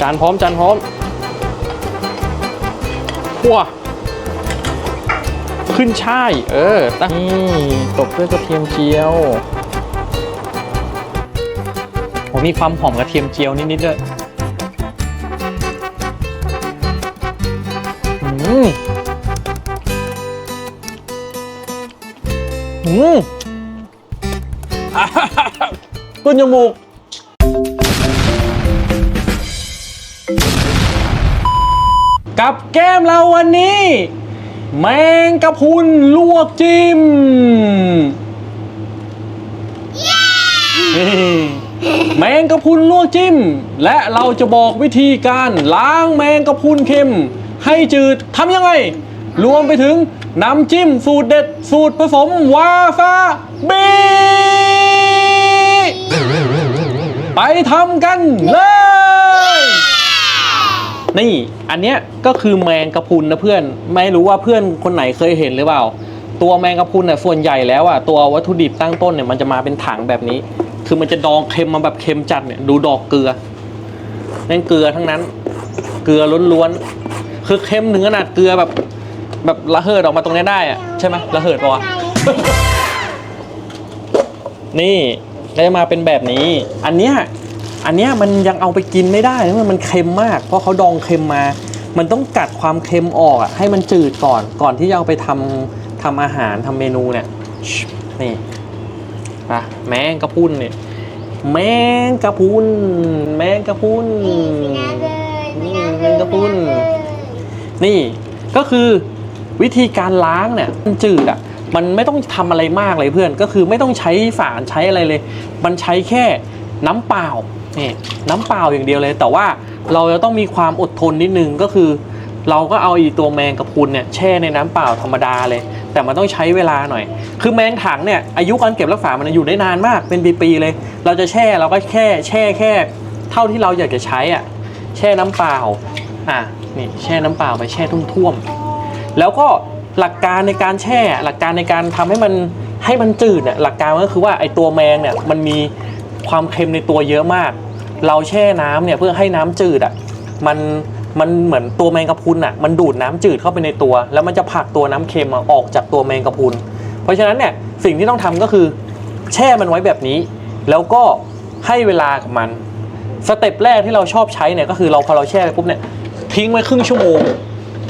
จานพร้อมจานพร้อมขั่วขึ้นช่าย เออตั้งนี่ตบด้วยกระเทียมเจียวโอ้มีความหอมกระเทียมเจียวนิดๆด้วยอืมอืมขึ้นจมูก กับแก้มเราวันนี้ แมงกะพรุนลวกจิ้มเฮ้แมงกะพรุนลวกจิ้ม และเราจะบอกวิธีการล้างแมงกะพรุนเค็ม ให้จืดทำยังไง รวมไปถึงน้ำจิ้มสูตรเด็ดสูตรผสมวาซาบิไปทำกันเลย นี่อันเนี้ยก็คือแมงกะพรุนนะเพื่อน ไม่รู้ว่าเพื่อนคนไหนเคยเห็นหรือเปล่า ตัวแมงกะพรุนเนี่ยส่วนใหญ่แล้วอะตัววัตถุดิบตั้งต้นเนี่ยมันจะมาเป็นถังแบบนี้ คือมันจะดองเค็มมาแบบเค็มจัดเนี่ยดูดอกเกลือนั่นเกลือทั้งนั้น เกลือล้วนๆคือเค็มถึงขนาดเกลือแบบแบบระเหิดออกมาตรงนี้ได้อะใช่ไหมระเหิดปะวะนี่ก็จะมาเป็นแบบนี้ อันเนี้ย อันเนี้ยมันยังเอาไปกินไม่ได้นะมันเค็มมาก เพราะเขาดองเค็มมา มันต้องกัดความเค็มออกอะให้มันจืดก่อนก่อนที่จะเอาไปทำทำอาหารทำเมนูเนี่ยชินี่ปะแมงกะพรุนเนี่ยแมงกะพรุนแมงกะพรุนนี่แมงกะพรุนนี่ก็คือวิธีการล้างเนี่ยมันจืดอะมันไม่ต้องทำอะไรมากเลยเพื่อน ก็คือไม่ต้องใช้ฝานใช้อะไรเลย มันใช้แค่น้ำเปล่า นี่น้ำเปล่าอย่างเดียวเลย แต่ว่าเราจะต้องมีความอดทนนิดนึงก็คือ เราก็เอาอีตัวแมงกะพรุนเนี่ยแช่ในน้ำเปล่าธรรมดาเลย แต่มันต้องใช้เวลาหน่อย คือแมงถังเนี่ยอายุการเก็บรักษามันอยู่ได้นานมากเป็นปีๆเลย เราจะแช่เราก็แค่แช่แค่ เท่าที่เราอยากจะใช้อะแช่น้ำเปล่าอะนี่แช่น้ำเปล่าไปแช่ท่วมๆแล้วก็หลักการในการแช่หลักการในการทำให้มันให้มันจืดเนี่ยหลักการก็คือว่าไอตัวแมงเนี่ยมันมี ความเค็มในตัวเยอะมาก เราแช่น้ำเนี่ยเพื่อให้น้ำจืดอะมันมันเหมือนตัวแมงกะพรุนอะมันดูดน้ำจืดเข้าไปในตัว แล้วมันจะผลักตัวน้ำเค็มอะออกจากตัวแมงกะพรุน เพราะฉะนั้นเนี่ยสิ่งที่ต้องทำก็คือ แช่มันไว้แบบนี้ แล้วก็ให้เวลากับมัน สเต็ปแรกที่เราชอบใช้เนี่ยก็คือเราพอเราแช่ไปปุ๊บเนี่ยทิ้งไว้ครึ่งชั่วโมง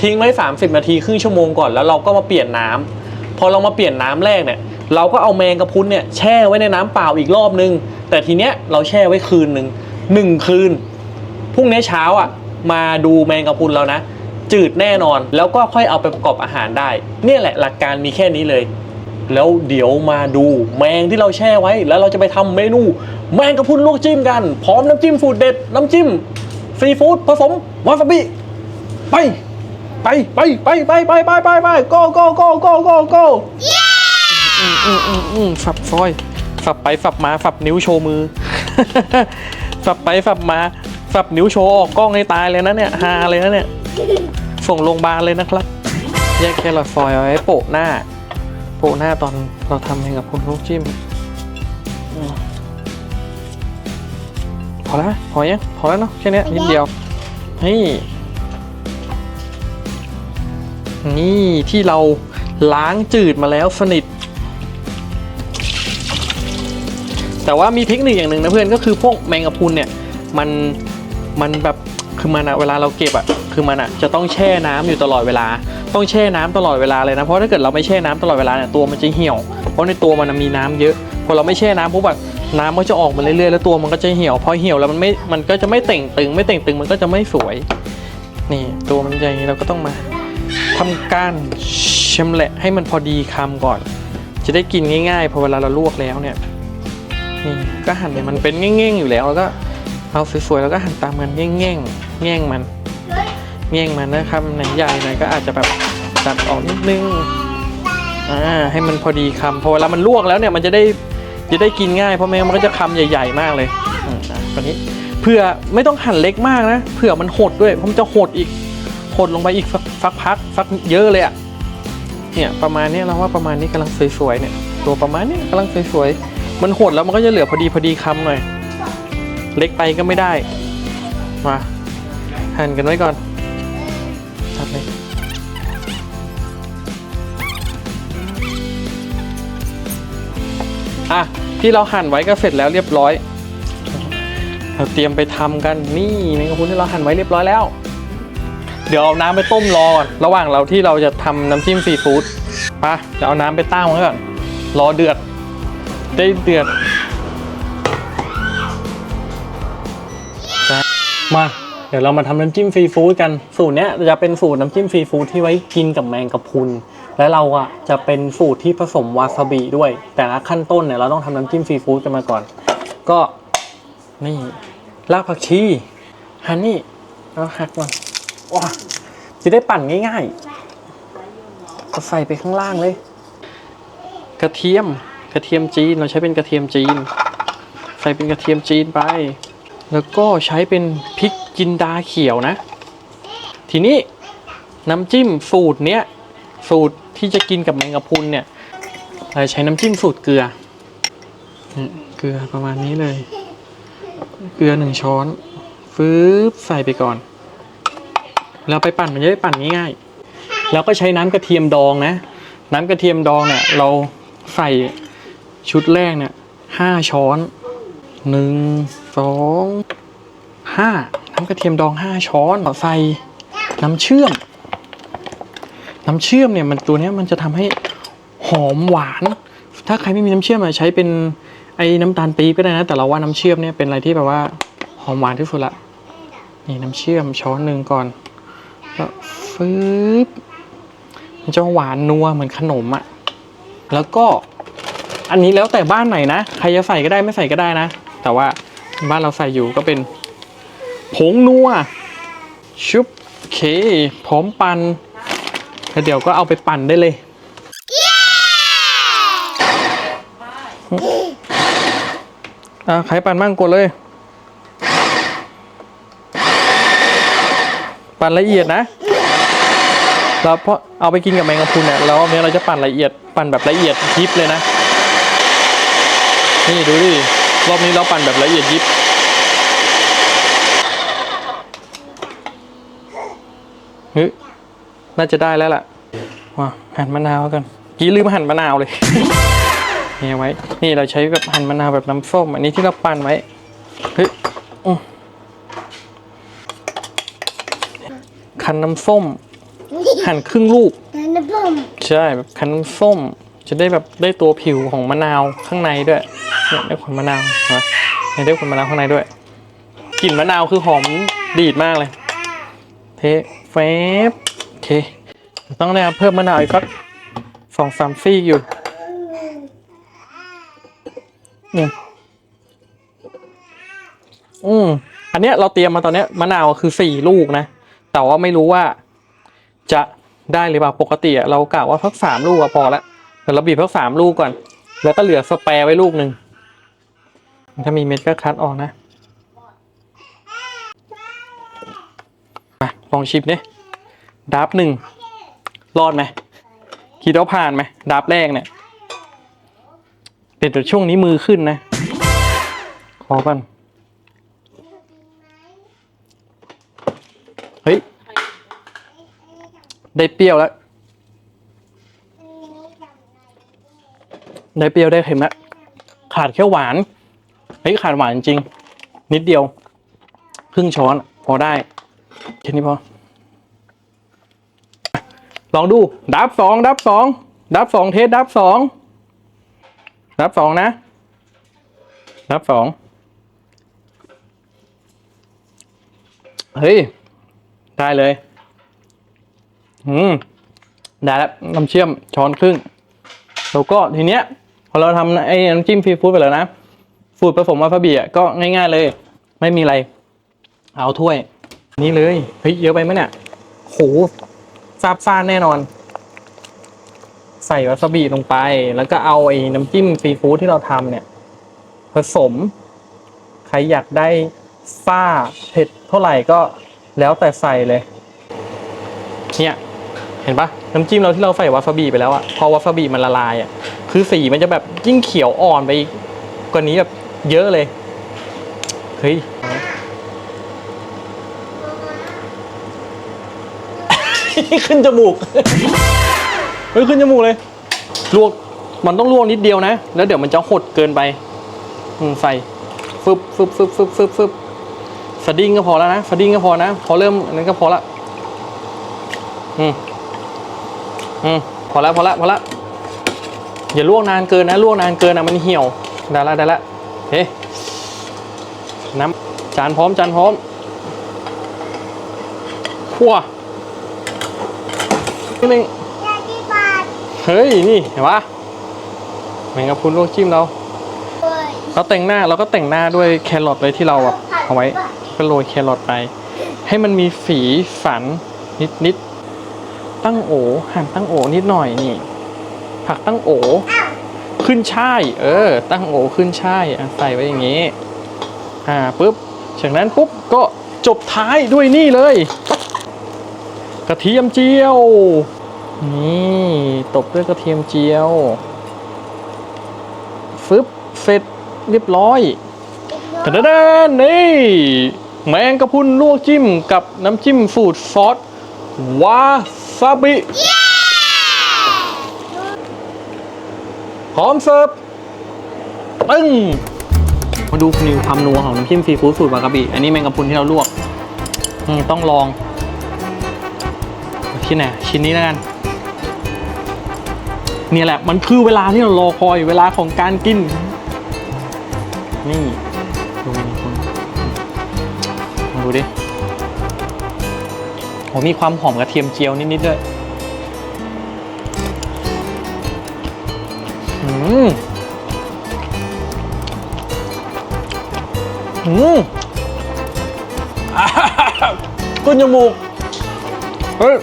ทิ้งไว้ 30 นาทีครึ่งชั่วโมงก่อนแล้วเราก็มาเปลี่ยนน้ำพอเรามาเปลี่ยนน้ำแรกเนี่ย เราก็เอาแมงกะพุนเนี่ยแช่ไว้ในน้ำเปล่าอีกรอบนึง แต่ทีเนี้ยเราแช่ไว้คืนหนึ่งหนึ่งคืนพรุ่งนี้เช้าอะมาดูแมงกะพุนแล้วนะ จืดแน่นอนแล้วก็ค่อยเอาไปประกอบอาหารได้ เนี่ยแหละหลักการมีแค่นี้เลย แล้วเดี๋ยวมาดูแมงที่เราแช่ไว้ แล้วเราจะไปทำเมนู แมงกะพุนลวกจิ้มกัน พร้อมน้ำจิ้มสูตรเด็ดน้ำจิ้มซีฟู้ดผสมวาซาบิไปไปไปไปไปไปไปไปไป go go go go go go อืมอืมอืมอืมฝับฟอยฝับไปฝับมาฝับนิ้วโชว์มือ ฝับไปฝับมาฝับนิ้วโชว์ออกกล้องให้ตายเลยนะเนี่ยฮาเลยนะเนี่ย ส่งโรงพยาบาลเลยนะครับ แยกแครอทฟอยล์เอาไว้โปะหน้า โปะหน้าตอนเราทำเองกับคุณลูกจิ้มอืมพอแล้วพอยังพอแล้วเนาะแค่เนี้ยนิดเดียวนี่นี่ที่เราล้างจืดมาแล้วสนิท แต่ว่ามีเทคนิคอย่างหนึ่งนะเพื่อนก็คือพวกแมงกะพรุนเนี่ยมันมันแบบคือมันอะเวลาเราเก็บอะคือมันอะจะต้องแช่น้ำอยู่ตลอดเวลา ต้องแช่น้ำตลอดเวลาเลยนะเพราะถ้าเกิดเราไม่แช่น้ำตลอดเวลาเนี่ยตัวมันจะเหี่ยว เพราะในตัวมันมีน้ำเยอะพอเราไม่แช่น้ำปุ๊บแบบน้ำมันจะออกมาเรื่อยๆแล้วตัวมันก็จะเหี่ยวพอเหี่ยวแล้วมันไม่มันก็จะไม่เต่งตึง ไม่เต่งตึงมันก็จะไม่สวย นี่ตัวมันจะอย่างนี้เราก็ต้องมาทำการชำแหละให้มันพอดีคำก่อน จะได้กินง่ายๆพอเวลาเราลวกแล้วเนี่ย นี่ก็หั่นเนี่ยมันเป็นแง่งๆอยู่แล้วแล้วก็เอาสวยๆแล้วก็หั่นตามกันแง่งๆแง่งมันแง่งมันนะครับไหนใหญ่หน่อยก็อาจจะแบบตัดออกนิดนึงอ่าให้มันพอดีคำพอเวลามันลวกแล้วเนี่ยมันจะได้จะได้กินง่ายเพราะไม่งั้นมันก็จะคำใหญ่ ๆ มากเลยอืมอะตอนนี้เผื่อไม่ต้องหั่นเล็กมากนะเผื่อมันหดด้วยเพราะมันจะหดอีกหดลงไปอีกสักสักพักสักเยอะเลยอะเนี่ยประมาณนี้เราว่าประมาณนี้กำลังสวยๆเนี่ย ตัวประมาณนี้กำลังสวยๆ มันหดแล้วมันก็จะเหลือพอดีพอดีคำหน่อย เล็กไปก็ไม่ได้ มาหั่นกันไว้ก่อนตัดเลยอะที่เราหั่นไว้ก็เสร็จแล้วเรียบร้อย เราเตรียมไปทำกันนี่แมงกะพรุนที่เราหั่นไว้เรียบร้อยแล้ว เดี๋ยวเอาน้ำไปต้มรอก่อนระหว่างเราที่เราจะทำน้ำจิ้มซีฟู้ดไปะเดี๋ยวเอาน้ำไปตั้งไว้ก่อนรอเดือด ได้เดือดมาเดี๋ยวเรามาทำน้ำจิ้มซีฟู้ดกันสูตรเนี้ยจะเป็นสูตรน้ำจิ้มซีฟู้ดที่ไว้กินกับแมงกะพรุนและเราอะจะเป็นสูตรที่ผสมวาซาบิด้วย แต่ละขั้นต้นเนี่ยเราต้องทำน้ำจิ้มซีฟู้ดกันมาก่อน ก็นี่รากผักชีฮันนี่เอาหักมาว้าจะได้ปั่นง่ายๆก็ใส่ไปข้างล่างเลย กระเทียม กระเทียมจีนเราใช้เป็นกระเทียมจีน ใส่เป็นกระเทียมจีนไป แล้วก็ใช้เป็นพริกจินดาเขียวนะ ทีนี้น้ำจิ้มสูตรเนี้ยสูตรที่จะกินกับแมงกะพรุนเนี่ยเราใช้น้ำจิ้มสูตรเกลือเกลือประมาณนี้เลย เกลือหนึ่งช้อนฟืบใส่ไปก่อนแล้วไปปั่นมันจะได้ปั่นง่ายๆแล้วก็ใช้น้ำกระเทียมดองนะ น้ำกระเทียมดองเนี่ยเราใส่ ชุดแรกเนี่ยห้าช้อนหนึ่งสองห้าน้ำกระเทียมดองห้าช้อนใส่น้ำเชื่อม น้ำเชื่อมเนี่ยมันตัวนี้มันจะทำให้หอมหวาน ถ้าใครไม่มีน้ำเชื่อมอะใช้เป็นไอ้น้ำตาลปี๊บก็ได้นะ แต่เราว่าน้ำเชื่อมเนี่ยเป็นอะไรที่แบบว่าหอมหวานที่สุดละนี่น้ำเชื่อมช้อนหนึ่งก่อนแล้วฟืบมันจะหวานนัวเหมือนขนมอะ่ะแล้วก็ อันนี้แล้วแต่บ้านไหนนะใครจะใส่ก็ได้ไม่ใส่ก็ได้นะ แต่ว่าบ้านเราใส่อยู่ก็เป็น ผงนัวชุบโอเคพร้อมปันแล้วเดี๋ยวก็เอาไปปั่นได้เลยอะใครปั่นมั่งกดเลย ปั่นละเอียดนะแล้วพอเอาไปกินกับแมงกะพรุนเนี่ยแล้วเนี้ยเราจะปั่นละเอียดปั่นแบบละเอียดยิบเลยนะ นี่ดูดิ รอบนี้เราปั่นแบบละเอียดยิบ เฮ้ย น่าจะได้แล้วล่ะว้าหั่นมะนาวกันกี้ลืมหั่นมะนาวเลยนี่เอาไว้ นี่เราใช้แบบหั่นมะนาวแบบน้ำส้ม อันนี้ที่เราปั่นไว้ เฮ้ยอื้อคั้นน้ำส้ม หั่นครึ่งลูกนั่นนะผมใช่แบบคั้นน้ำส้ม จะได้แบบได้ตัวผิวของมะนาวข้างในด้วย เนี่ยได้ขนมะนาวนะเนี่ยได้ขนมะนาวข้างในด้วยกลิ่นมะนาวคือหอมดีดมากเลย เทเฟบโอเคต้องเนี่ยเพิ่มมะนาวอีกสักสองสามซี่อยู่อืมอืมอันเนี้ยเราเตรียมมาตอนเนี้ยมะนาวคือสี่ลูกนะ แต่ว่าไม่รู้ว่าจะได้หรือเปล่าปกติเรากะว่าพักสามลูกอะพอละแต่เราบีบพักสามลูกก่อน แล้วก็เหลือสแปร์ไว้ลูกหนึ่ง ถ้ามีเม็ดก็คัดออกนะอะลองชิมดิดับหนึ่งรอดไหมคิดว่าผ่านไหมดับแรกเนี่ยเดี๋ยวช่วงนี้มือขึ้นนะ ขอก่อนเฮ้ย ได้เปรี้ยวแล้ว ได้เปรี้ยวได้เค็มแล้วขาดแค่หวาน เฮ้ยขาดหวานจริง นิดเดียว ครึ่งช้อนพอได้แค่นี้พอ ลองดู ดับสองดับสองดับสองเทสดับสองดับสองนะ ดับสองเฮ้ย ได้เลย อืม ได้แล้วน้ำเชื่อมช้อนครึ่ง แล้วก็ทีเนี้ย พอเราทำไอ้น้ำจิ้มซีฟู้ดไปแล้วนะ สูตรผสมวาซาบิอะก็ง่าย ๆเลย ไม่มีอะไร เอาถ้วย นี่เลยเฮ้ยเยอะไปไหมเนี่ยโหซาบซ่านแน่นอน ใส่วาซาบิลงไป แล้วก็เอาไอ้น้ำจิ้มซีฟู้ดที่เราทำเนี่ย ผสม ใครอยากได้ซ่าเผ็ดเท่าไหร่ก็แล้วแต่ใส่เลย เนี่ย เห็นปะน้ำจิ้มเราที่เราใส่วาซาบิไปแล้วอะพอวาซาบิมันละลายอะคือสีมันจะแบบยิ่งเขียวอ่อนไปอีกกว่านี้แบบ เยอะเลย เฮ้ย ขึ้นจมูก เฮ้ย ขึ้นจมูกเลย ลวก มันต้องลวกนิดเดียวนะ แล้วเดี๋ยวมันจะหดเกินไป อืม ใส่ ฟึบฟึบฟึบฟึบฟึบฟึบสดิ้งก็พอแล้วนะสดิ้งก็พอนะ พอเริ่มอันนั้นก็พอละ อืม อืม พอละพอละพอละอย่าลวกนานเกินนะลวกนานเกินนะมันเหี่ยวได้ละได้ละ เฮ้น้ำจานพร้อมจานพร้อมขั่วนิดนึงยาที่บาดเฮ้ย นี่เห็นปะแมงกะพรุนลวกจิ้มเราเว้ยเราแต่งหน้าเราก็แต่งหน้าด้วยแครอทเลยที่เราแบบเอาไว้ก็โรยแครอทไป ให้มันมีฝีฝันนิดนิดตั้งโอหั่นตั้งโอนิดหน่อยนี่ ผักตั้งโออ้าว ขึ้นช่าย เออ ตั้งโอขึ้นช่ายใส่ไว้อย่างนี้ อ่าปุ๊บจากนั้นปุ๊บก็จบท้ายด้วยนี่เลย กระเทียมเจียว นี่ตบด้วยกระเทียมเจียวฟึบเสร็จเรียบร้อยตะเดนนี่ แมงกะพุนลวกจิ้มกับน้ำจิ้มฟูดซอสวาซาบิ พร้อมเสิร์ฟตึ้งมาดูนิวความนัวของน้ำจิ้มซีฟู้ดสูตรวากาบิอันนี้แมงกะพรุนที่เราลวกอต้องลองชิ้นไหนชิ้นนี้แล้วกันเนี่ยแหละมันคือเวลาที่เรารอคอยเวลาของการกิน นี่ดูนี่คุณมาดูดิโหมีความหอมกระเทียมเจียวนิดๆด้วย อืมอืมอ่าขึ้นจมูก เฮ้ย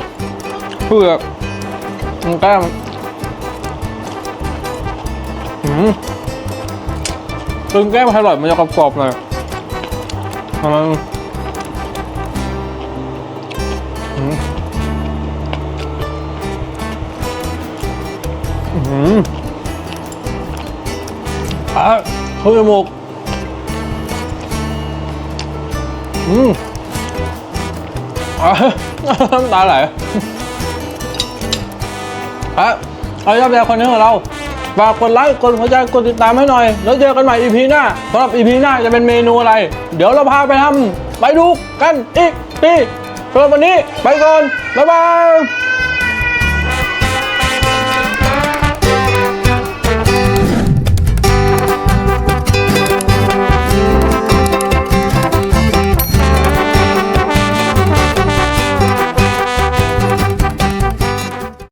เผือกมันแก้มอืมตึงแก้มอร่อยมันจะกรอบๆหน่อยอืมอืม อะเข้าจมูกอืมอะน้ำตาไหลอะเอายอดแรงคนนี้ของเราฝากกดไลค์ กดหัวใจ กดติดตามให้หน่อย แล้วเจอกันใหม่ EP หน้าสำหรับ EP หน้าจะเป็นเมนูอะไร เดี๋ยวเราพาไปทำไปดูกันอีกทีสำหรับวันนี้ ไปก่อน บ๊ายบาย